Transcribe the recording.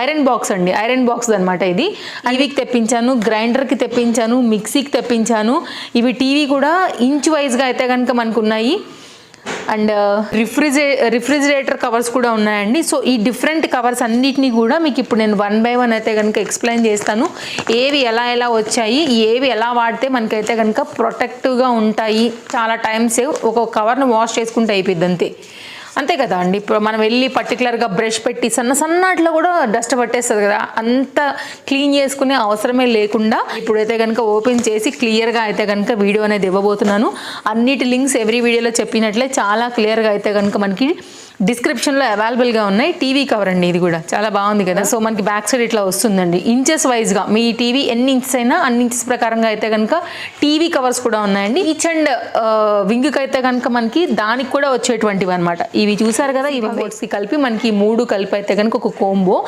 Iron box అండి iron box అనమాట ఇది. టీవీకి తెప్పించాను గ్రైండర్కి తెప్పించాను మిక్సీకి తెప్పించాను. ఇవి టీవీ కూడా ఇంచ్ వైజ్గా అయితే కనుక మనకు ఉన్నాయి అండ్ రిఫ్రిజే రిఫ్రిజిరేటర్ కవర్స్ కూడా ఉన్నాయండి. సో ఈ డిఫరెంట్ కవర్స్ అన్నిటినీ కూడా మీకు ఇప్పుడు నేను వన్ బై వన్ అయితే కనుక ఎక్స్ప్లెయిన్ చేస్తాను. ఏవి ఎలా ఎలా వచ్చాయి ఏవి ఎలా వాడితే మనకైతే కనుక ప్రొటెక్టివ్గా ఉంటాయి. చాలా టైం సేవ్ ఒక కవర్ను వాష్ చేసుకుంటే అయిపోద్ది అంతే. అంతే కదా అండి. ఇప్పుడు మనం వెళ్ళి పర్టికులర్గా బ్రష్ పెట్టి సన్న సన్నట్లో కూడా డస్ట్ పట్టేస్తుంది కదా. అంత క్లీన్ చేసుకునే అవసరమే లేకుండా ఇప్పుడైతే కనుక ఓపెన్ చేసి క్లియర్గా అయితే కనుక వీడియో అనేది ఇవ్వబోతున్నాను. అన్నిటి లింక్స్ ఎవ్రీ వీడియోలో చెప్పినట్లే చాలా క్లియర్గా అయితే కనుక మనకి డిస్క్రిప్షన్లో అవైలబుల్గా ఉన్నాయి. టీవీ కవర్ అండి ఇది కూడా. చాలా బాగుంది కదా. సో మనకి బ్యాక్ సైడ్ ఇట్లా వస్తుందండి. ఇంచెస్ వైజ్గా మీ టీవీ ఎన్ని ఇంచెస్ అయినా అన్ని ఇంచెస్ ప్రకారంగా అయితే కనుక టీవీ కవర్స్ కూడా ఉన్నాయండి. ఈచ్ అండ్ వింగ్కి అయితే కనుక మనకి దానికి కూడా వచ్చేటువంటివి అనమాట ఇవి చూసారు కదా ఇవి కలిపి మనకి మూడు కలిపి అయితే కనుక ఒక కోంబో